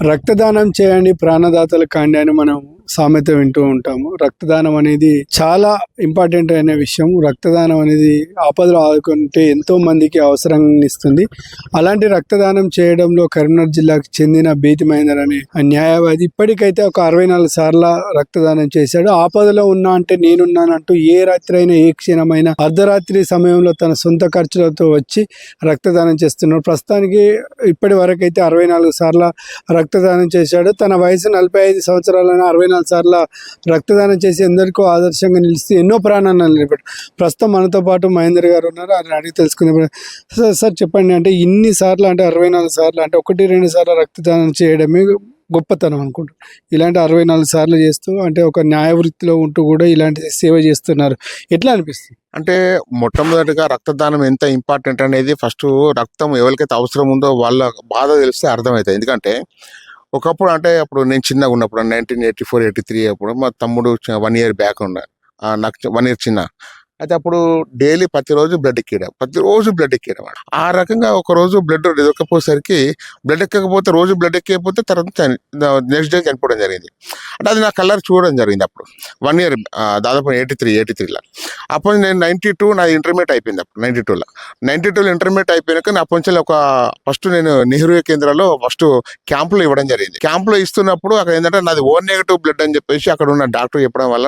రక్తదానం చేయండి ప్రాణదాతలు కాండి అని మనం సామెత వింటూ ఉంటాము. రక్తదానం అనేది చాలా ఇంపార్టెంట్ అయిన విషయం. రక్తదానం అనేది ఆపదలో ఆదుకుంటే ఎంతో మందికి అవసరం ఇస్తుంది. అలాంటి రక్తదానం చేయడంలో కరీంనగర్ జిల్లాకు చెందిన బీతి మహేందర్ అనే ఆ న్యాయవాది ఇప్పటికైతే ఒక అరవై నాలుగు సార్ల రక్తదానం చేశాడు. ఆపదలో ఉన్నా అంటే నేనున్నానంటూ ఏ రాత్రి అయినా ఏ క్షీణమైన అర్ధరాత్రి సమయంలో తన సొంత ఖర్చులతో వచ్చి రక్తదానం చేస్తున్నాడు. ప్రస్తుతానికి ఇప్పటి వరకు అయితే అరవై నాలుగు సార్ల రక్తదానం చేశాడు. తన వయసు నలభై ఐదు సంవత్సరాలైన అరవై నాలుగు సార్ల రక్తదానం చేసి ఎందరికో ఆదర్శంగా నిలిచి ఎన్నో ప్రాణాలను నిలబెట్టాడు ప్రస్తుతం మనతో పాటు మహేందర్ గారు ఉన్నారు. ఆయన అడిగి తెలుసుకుందాం. సార్ సార్ చెప్పండి అంటే ఇన్ని సార్లు అంటే అరవై నాలుగు సార్లు అంటే ఒకటి రెండు సార్లు రక్తదానం చేయడమే గొప్పతనం అనుకుంటా ఇలాంటి అరవై నాలుగు సార్లు చేస్తూ అంటే ఒక న్యాయ వృత్తిలో ఉంటూ కూడా ఇలాంటి సేవ చేస్తున్నారు. ఎట్లా అనిపిస్తుంది? అంటే మొట్టమొదటిగా రక్తదానం ఎంత ఇంపార్టెంట్ అనేది ఫస్ట్ రక్తం ఎవరికైతే అవసరం ఉందో వాళ్ళ బాధ తెలిస్తే అర్థమవుతుంది ఎందుకంటే ఒకప్పుడు అంటే అప్పుడు నేను చిన్నగా ఉన్నప్పుడు nineteen eighty four eighty three అప్పుడు మా తమ్ముడు వన్ ఇయర్ బ్యాక్ ఉన్న. ఆ, నాకు వన్ ఇయర్ చిన్న. అయితే అప్పుడు డైలీ ప్రతిరోజు బ్లడ్ ఎక్కియడం ప్రతిరోజు బ్లడ్ ఎక్కియడం ఆ రకంగా ఒక రోజు బ్లడ్ ఎక్కకపోయేసరికి బ్లడ్ ఎక్కకపోతే రోజు బ్లడ్ ఎక్కకపోతే తర్వాత నెక్స్ట్ డే చనిపోవడం జరిగింది. అంటే అది నా కలర్ చూడడం జరిగింది అప్పుడు. వన్ ఇయర్ దాదాపు ఎయిటీ త్రీ ఎయిటీ త్రీలో అప్పుడు నేను నైంటీ టూ నా ఇంటర్మీడియట్ అయిపోయింది అప్పుడు నైంటీ టూలో నైంటీ టూలో ఇంటర్మీడియట్ అయిపోయాక నా పొంచెల్ ఒక ఫస్ట్ నేను నెహ్రూ కేంద్రంలో ఫస్ట్ క్యాంపులో ఇవ్వడం జరిగింది. క్యాంపులో ఇస్తున్నప్పుడు అక్కడ ఏంటంటే నాది ఓ నెగిటివ్ బ్లడ్ అని చెప్పేసి అక్కడ ఉన్న డాక్టర్ చెప్పడం వల్ల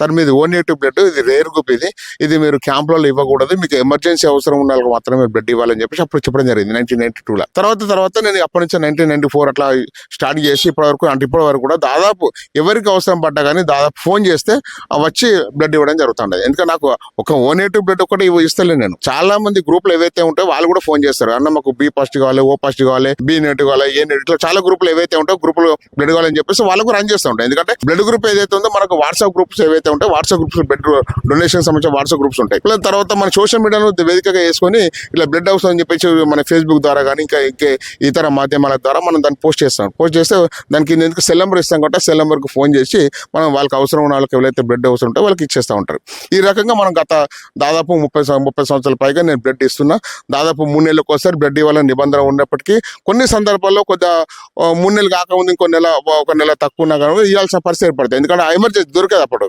సార్ మీది ఓ నెగిటివ్ బ్లడ్ ఇది రేర్ గ్రూప్ ఇది. ఇది మీరు క్యాంపులలో ఇవ్వకూడదు. మీకు ఎమర్జెన్సీ అవసరం ఉన్న వాళ్ళకి మాత్రమే బ్లడ్ ఇవ్వాలని చెప్పేసి అప్పుడు చెప్పడం జరిగింది నైన్టీన్ నైన్టీ టూలో. తర్వాత తర్వాత నేను అప్పటి నుంచి నైన్టీన్ నైన్టీ ఫోర్ అట్లా స్టార్ట్ చేసి ఇప్పటి వరకు అంటే ఇప్పటి వరకు కూడా దాదాపు ఎవరికి అవసరం పడ్డా కానీ దాదాపు ఫోన్ చేస్తే వచ్చి బ్లడ్ ఇవ్వడం జరుగుతుండదు. ఎందుకంటే నాకు ఒక ఓ నెగిటివ్ బ్లడ్ ఒకటి ఇవ్వ- ఇస్తలేను నేను. చాలా మంది గ్రూపులు ఏవైతే ఉంటాయో వాళ్ళు కూడా ఫోన్ చేస్తారు. అన్న మాకు బి పాజిటివ్ కావాలి ఓ పాజిటివ్ కావాలి బి నెగిటివ్ కావాలి ఏ నెగిటివ్ ఇట్లా చాలా గ్రూపులు ఏవైతే ఉంటాయో గ్రూపులు బ్లడ్ కావాలని చెప్పేసి వాళ్ళకు రన్ చేస్తూ ఉంటాయి ఎందుకంటే బ్లడ్ గ్రూప్ ఏదైతే ఉందో మనకు వాట్సాప్ గ్రూప్స్ ఏవైతే ఉంటాయో వాట్సాప్ గ్రూప్స్ బ్లడ్ డొనేషన్ సంబంధించిన వాట్సాప్ గ్రూప్స్ ఉంటాయి. ఇలా తర్వాత మన సోషల్ మీడియాలో వేదికగా వేసుకొని ఇలా బ్లడ్ హౌస్ అని చెప్పేసి మన ఫేస్బుక్ ద్వారా కానీ ఇంకా ఇంకా ఇతర మాధ్యమాల ద్వారా మనం దాన్ని పోస్ట్ చేస్తాం. పోస్ట్ చేస్తే దానికి ఎందుకు సెల్ నెంబర్ ఇస్తాం కాబట్టి సెల్ నెంబర్కి ఫోన్ చేసి మనం వాళ్ళకి అవసరం ఉన్న వాళ్ళకి ఎవరైతే బ్లడ్ అవసరం ఉంటే వాళ్ళకి ఇచ్చేస్తూ ఉంటారు. ఈ రకంగా మనం గత దాదాపు ముప్పై ముప్పై సంవత్సరాల పైగా నేను బ్లడ్ ఇస్తున్నా. దాదాపు మూడు నెలలకు ఒకసారి బ్లడ్ ఇవ్వాలని నిబంధన ఉన్నప్పటికీ కొన్ని సందర్భాల్లో కొద్దిగా మూడు నెలలు కాకముందు ఇంకో నెల ఒక నెల తక్కువ ఉన్నా కానీ ఇవ్వాల్సిన పరిస్థితి ఏర్పడుతుంది. ఎందుకంటే ఎమర్జెన్సీ దొరికేది అప్పుడు.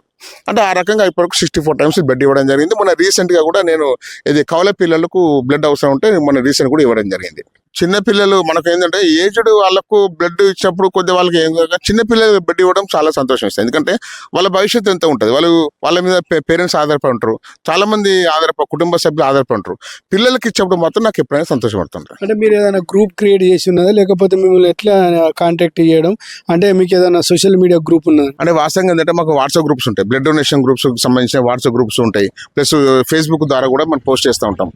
అంటే ఆ రకంగా ఇప్పటివరకు సిక్స్టీ ఫోర్ టైమ్స్ బ్లడ్ ఇవ్వడం జరిగింది. మన రీసెంట్గా కూడా నేను ఇది కవల పిల్లలకు బ్లడ్ అవసరం ఉంటే మన రీసెంట్ కూడా ఇవ్వడం జరిగింది. చిన్న పిల్లలు మనకు ఏంటంటే ఏజ్డ్ వాళ్ళకు బ్లడ్ ఇచ్చినప్పుడు కొద్దిగా వాళ్ళకి ఏం కాదు. చిన్న పిల్లలు బ్లడ్ ఇవ్వడం చాలా సంతోషం ఇస్తుంది. ఎందుకంటే వాళ్ళ భవిష్యత్తు ఎంత ఉంటుంది? వాళ్ళు వాళ్ళ మీద పేరెంట్స్ ఆధారపడి ఉంటారు. చాలా మంది ఆధారపడి కుటుంబ సభ్యులు ఆధారపడి ఉంటారు. పిల్లలకి ఇచ్చినప్పుడు మాత్రం నాకు ఎప్పుడైనా సంతోషపడుతుంటారు అంటే మీరు ఏదైనా గ్రూప్ క్రియేట్ చేసి ఉన్నదా? లేకపోతే మిమ్మల్ని ఎట్లా కాంటాక్ట్ చేయడం? అంటే మీకు ఏదైనా సోషల్ మీడియా గ్రూప్ ఉన్నదా? అంటే వాస్తవంగా ఏంటంటే మాకు వాట్సాప్ గ్రూప్స్ ఉంటాయి. బ్లడ్ డొనేషన్ గ్రూప్స్ సంబంధించిన వాట్సాప్ గ్రూప్స్ ఉంటాయి. ప్లస్ ఫేస్బుక్ ద్వారా కూడా మనం పోస్ట్ చేస్తూ ఉంటాం.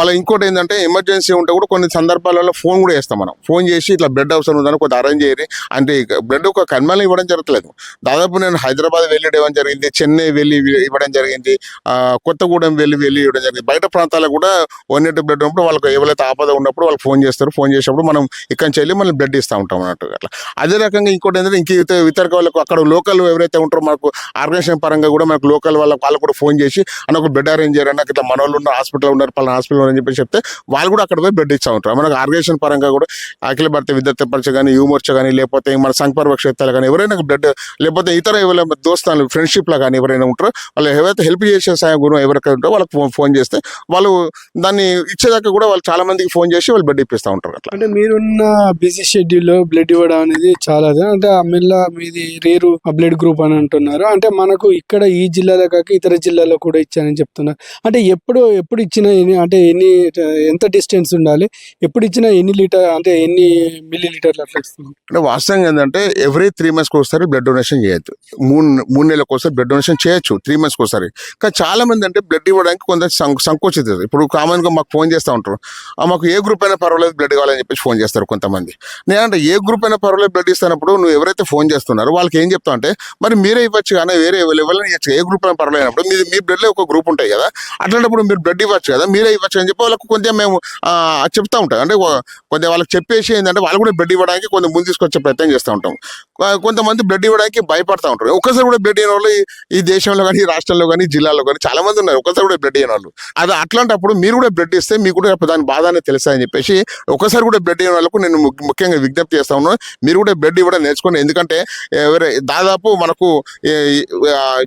మళ్ళీ ఇంకోటి ఏంటంటే ఎమర్జెన్సీ ఉంటే కూడా కొన్ని సందర్భాలలో ఫోన్ కూడా చేస్తాం మనం. ఫోన్ చేసి ఇట్లా బ్లడ్ అవసరం ఉందని కొంత అరేంజ్ చేయని అంటే బ్లడ్ ఒక కన్మల్ని ఇవ్వడం జరగట్లేదు దాదాపు నేను హైదరాబాద్ వెళ్ళి ఇవ్వడం జరిగింది చెన్నై వెళ్ళి ఇవ్వడం జరిగింది కొత్తగూడెం వెళ్ళి వెళ్ళి ఇవ్వడం జరిగింది. బయట ప్రాంతాలకు కూడా వన్ ఎయిట్ బ్లడ్ ఉన్నప్పుడు వాళ్ళకి ఎవరైతే ఆపద ఉన్నప్పుడు వాళ్ళు ఫోన్ చేస్తారు. ఫోన్ చేసినప్పుడు మనం ఇక్కడి నుంచి వెళ్ళి మనం బ్లడ్ ఇస్తూ ఉంటాం అన్నట్టు అట్లా. అదే రకంగా ఇంకోటి ఏంటంటే ఇంక ఇతర వాళ్ళకు అక్కడ లోకల్ ఎవరైతే ఉంటారో మనకు ఆర్గనైజేషన్ పరంగా కూడా మనకు లోకల్ వాళ్ళకి వాళ్ళు కూడా ఫోన్ చేసి అన్న ఒక బెడ్ అరేంజ్ చేయరు? అన్న ఇట్లా మన వాళ్ళు ఉన్న హాస్పిటల్ ఉన్నారు పలానా హాస్పిటల్ అని చెప్పి చెప్తే వాళ్ళు కూడా అక్కడ పోయి బెడ్ ఇస్తూ ఉంటారు. మనకు ఆర్గనైజేషన్ పరంగా కూడా అఖిల భారత విద్యార్థి పరిచయ కానీ యువమోర్చ కానీ లేకపోతే మన సంఘపర్వ క్షేత్రాలు కానీ ఎవరైనా బ్లడ్ లేకపోతే ఇతర ఎవరైనా దోస్తాలు ఫ్రెండ్షిప్లో కానీ ఎవరైనా ఉంటారో వాళ్ళు ఎవరైతే హెల్ప్ చేసే సాయం గురువు ఎవరికైతే ఉంటారో వాళ్ళకి ఫోన్ ఫోన్ చేస్తే వాళ్ళు దాన్ని ఇచ్చేదాకా కూడా వాళ్ళు చాలా మందికి ఫోన్ చేసి వాళ్ళు బ్లడ్ ఇప్పిస్తూ ఉంటారు అట్లా. అంటే మీరున్న బిజీ షెడ్యూల్లో బ్లడ్ ఇవ్వడం అనేది చాలా అంటే ఆ మిల్ల మీది రేరు బ్లడ్ గ్రూప్ అని అంటున్నారు. అంటే మనకు ఇక్కడ ఈ జిల్లాలో కాక ఇతర జిల్లాలో కూడా ఇచ్చానని చెప్తున్నారు అంటే ఎప్పుడు ఎప్పుడు ఇచ్చిన అంటే ఎన్ని ఎంత డిస్టెన్స్ ఉండాలి ఎప్పుడు ఇచ్చినా ఎన్ని లీటర్ అంటే ఎన్ని మిల్లీ లీటర్లు అట్లా అంటే వాస్తవంగా ఏంటంటే ఎవ్రీ త్రీ మంత్స్కి ఒకసారి బ్లడ్ డొనేషన్ చేయొచ్చు మూడు మూడు నెలలకు ఒకసారి బ్లడ్ డొనేషన్ చేయొచ్చు త్రీ మంత్స్కి ఒకసారి. కానీ చాలా మంది అంటే బ్లడ్ ఇవ్వడానికి కొంత సం- ఇప్పుడు కామన్గా మాకు ఫోన్ చేస్తూ ఉంటారు. మాకు ఏ గ్రూప్ అయినా పర్వాలేదు బ్లడ్ కావాలని చెప్పేసి ఫోన్ చేస్తారు కొంతమంది. నేనంటే ఏ గ్రూప్ అయినా పర్వాలేదు బ్లడ్ ఇస్తున్నప్పుడు నువ్వు ఎవరైతే ఫోన్ చేస్తున్నారో వాళ్ళకి ఏం చెప్తావు అంటే మరి మీరే ఇవ్వచ్చు కానీ వేరే ఎవరైనా ఇవ్వచ్చు ఏ గ్రూప్ అయినా పర్వాలేనప్పుడు మీ మీ బ్లడ్లో ఒక గ్రూప్ ఉంటాయి కదా. అట్లాంటప్పుడు మీరు బ్లడ్ ఇవ్వచ్చు కదా మీరే ఇవ్వచ్చు అని చెప్పి వాళ్ళకు కొంచెం మేము చెప్తా ఉంటాం. అంటే కొంత వాళ్ళకి చెప్పేసి ఏంటంటే వాళ్ళు కూడా బ్లడ్ ఇవ్వడానికి కొంత ముందు తీసుకొచ్చే ప్రయత్నం చేస్తూ ఉంటాం. కొంతమంది బ్లడ్ ఇవ్వడానికి భయపడతా ఉంటారు. ఒక్కసారి కూడా బ్లడ్ అయిన వాళ్ళు ఈ- దేశంలో కానీ ఈ రాష్ట్రంలో కానీ జిల్లాలో కానీ చాలా మంది ఉన్నారు. ఒక్కసారి కూడా బ్లడ్ అయిన వాళ్ళు. అది అట్లాంటప్పుడు మీరు కూడా బ్లడ్ ఇస్తే మీకు కూడా దాని బాధ అనేది తెలుస్తాయని చెప్పేసి ఒకసారి కూడా బ్లడ్ అయిన వాళ్ళకు నేను ముఖ్యంగా విజ్ఞప్తి చేస్తా ఉన్నాను. మీరు కూడా బ్లడ్ ఇవ్వడం నేర్చుకోండి. ఎందుకంటే దాదాపు మనకు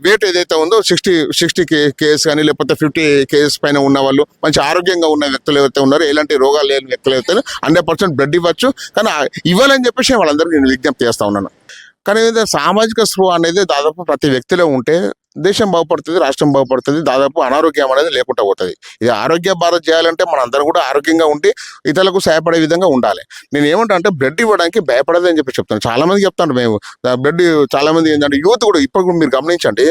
వెయిట్ ఏదైతే ఉందో సిక్స్టీ సిక్స్టీ కే కేస్ కానీ లేకపోతే ఫిఫ్టీ కేజెస్ పైన ఉన్న వాళ్ళు మంచి ఆరోగ్యంగా ఉన్న వ్యక్తులు ఎవరైతే ఉన్నారో ఎలాంటి రోగాలు లేని వ్యక్తులు అయితే హండ్రెడ్ పర్సెంట్ బ్లడ్ ఇవ్వచ్చు. కానీ ఇవ్వాలని చెప్పేసి వాళ్ళందరికీ నేను విజ్ఞప్తి చేస్తా ఉన్నాను. కానీ ఏదైతే సామాజిక స్పృహ అనేది దాదాపు ప్రతి వ్యక్తిలో ఉంటే దేశం బాగుపడుతుంది రాష్ట్రం బాగుపడుతుంది దాదాపు అనారోగ్యం అనేది లేకుండా పోతుంది. ఇది ఆరోగ్య భారత్ చేయాలంటే మనందరం కూడా ఆరోగ్యంగా ఉండి ఇతరులకు సహాయపడే విధంగా ఉండాలి. నేను ఏమంటా అంటే బ్లడ్ ఇవ్వడానికి భయపడదని చెప్పి చెప్తాను చాలా మంది చెప్తాను మేము బ్లడ్ చాలా మంది ఏంటంటే యూత్ కూడా ఇప్పుడు కూడా మీరు గమనించండి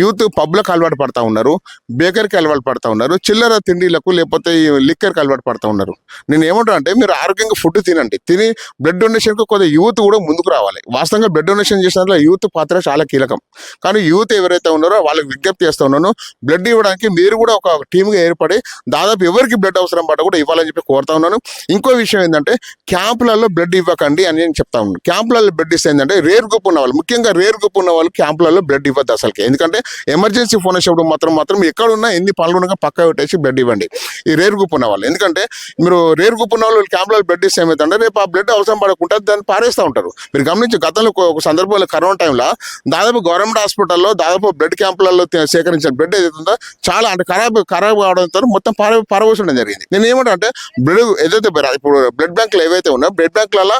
యూత్ పబ్లకు అలవాటు పడతా ఉన్నారు బేకరీకి అలవాటు పడతా ఉన్నారు చిల్లర తిండిలకు లేకపోతే లిక్కర్కి అలవాటు పడతా ఉన్నారు. నేను ఏమంటా అంటే మీరు ఆరోగ్యంగా ఫుడ్ తినండి. తిని బ్లడ్ డొనేషన్కి కొద్దిగా యూత్ కూడా ముందుకు రావాలి. వాస్తవంగా బ్లడ్ డొనేషన్ చేసిన యూత్ పాత్ర చాలా కీలకం. కానీ యూత్ ఎవరైతే ఉన్నారో వాళ్ళకి విజ్ఞప్తి చేస్తూ ఉన్నాను. బ్లడ్ ఇవ్వడానికి మీరు కూడా ఒక టీమ్గా ఏర్పడి దాదాపు ఎవరికి బ్లడ్ అవసరం పడ్డ కూడా ఇవ్వాలని చెప్పి కోరుతా ఉన్నాను. ఇంకో విషయం ఏంటంటే క్యాంపులలో బ్లడ్ ఇవ్వకండి అని నేను చెప్తా ఉన్నాను. క్యాంపులలో బ్లడ్ ఇస్తే ఏంటంటే రేర్ గ్రూప్ ఉన్న వాళ్ళు ముఖ్యంగా రేర్ గ్రూప్ ఉన్న వాళ్ళు క్యాంపులలో బ్లడ్ ఇవ్వద్దు అసలుకి. ఎందుకంటే ఎమర్జెన్సీ ఫోన్ వచ్చినప్పుడు మాత్రం మాత్రం ఎక్కడున్నా ఎన్ని పనులు పక్క పెట్టేసి బ్లడ్ ఇవ్వండి. ఈ రేర్ గ్రూప్ ఉన్న వాళ్ళు. ఎందుకంటే మీరు రేర్ గ్రూప్ ఉన్న వాళ్ళు క్యాంపులలో బ్లడ్ ఇస్తే ఏమవుతుందంటే రేపు ఆ బ్లడ్ అవసరం పడకుండా దాన్ని పారేస్తూ ఉంటారు. మీరు గమనించి గతంలో ఒక సందర్భంలో కరోనా టైంలో దాదాపు గవర్నమెంట్ హాస్పిటల్లో దాదాపు బ్లడ్ క్యాంపులలో సేకరించిన బ్లడ్ ఏదైతుందో చాలా అంటే ఖరాబ్ ఖరాబ్ కావడంతో మొత్తం పార పారవసడం జరిగింది. నేను ఏమంటా అంటే బ్లడ్ ఏదైతే ఇప్పుడు బ్లడ్ బ్యాంకులు ఏవైతే ఉన్నాయో బ్లడ్ బ్యాంకులలో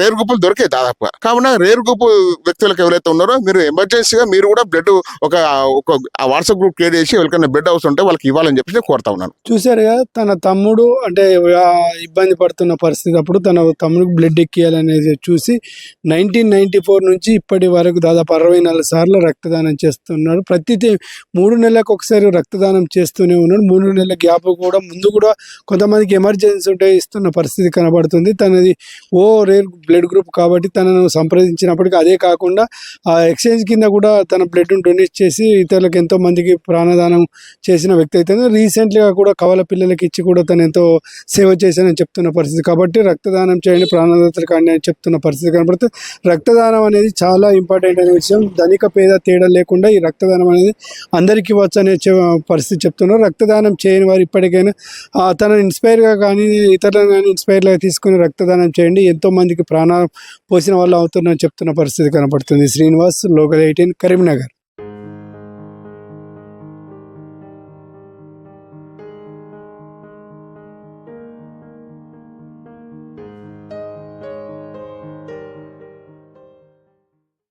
రేర్ గ్రూపులు దొరికాయి దాదాపుగా. కావున రేర్ గ్రూప్ వ్యక్తులకు ఎవరైతే ఉన్నారో మీరు ఎమర్జెన్సీగా మీరు కూడా బ్లడ్ ఒక ఒక వాట్సాప్ గ్రూప్ క్రియేట్ చేసి ఎవరికైనా బ్లడ్ అవసరం ఉంటే వాళ్ళకి ఇవ్వాలని చెప్పి నేను కోరుతా ఉన్నాను. చూసారుగా తన తమ్ముడు అంటే ఇబ్బంది పడుతున్న పరిస్థితి అప్పుడు తన తమ్ముడికి బ్లడ్ ఎక్కియాలనేది చూసి నైన్టీన్ నైన్టీ ఫోర్ నుంచి ఇప్పటి వరకు దాదాపు అరవై నాలుగు సార్లు రక్తదానం చేస్తున్నాడు ప్రతి మూడు నెలలకు ఒకసారి రక్తదానం చేస్తూనే ఉన్నాడు. మూడు నెలల గ్యాప్ కూడా ముందు కూడా కొంతమందికి ఎమర్జెన్సీ ఉంటే ఇస్తున్న పరిస్థితి కనబడుతుంది. తనది ఓ రేర్ బ్లడ్ గ్రూప్ కాబట్టి తనను సంప్రదించినప్పటికీ అదే కాకుండా ఆ ఎక్స్చేంజ్ కింద కూడా తన బ్లడ్ను డొనేట్ చేసి ఇతరులకు ఎంతో మందికి ప్రాణదానం చేసిన వ్యక్తి అయితే రీసెంట్గా కూడా కవల పిల్లలకి ఇచ్చి కూడా తను ఎంతో సేవ చేశానని చెప్తున్న పరిస్థితి. కాబట్టి రక్తదానం చేయండి ప్రాణదాతలు కానీ అని చెప్తున్న పరిస్థితి కనబడుతుంది. రక్తదానం అనేది చాలా ఇంపార్టెంట్ అనే విషయం. ధనిక పేద తేడా లేకుండా ఈ రక్తదానం అనేది అందరికీ ఇవ్వచ్చు అనే పరిస్థితి చెప్తున్నారు. రక్తదానం చేయని వారు ఇప్పటికైనా తన ఇన్స్పైర్గా కానీ ఇతరులను కానీ ఇన్స్పైర్గా తీసుకుని రక్తదానం చేయండి. ఎంతో మందికి ప్రాణాలు పోసిన వాళ్ళు అవుతున్నారని చెప్తున్న పరిస్థితి కనబడుతుంది శ్రీనివాస్ లోకల్ ఎయిటీన్ కరీంనగర్.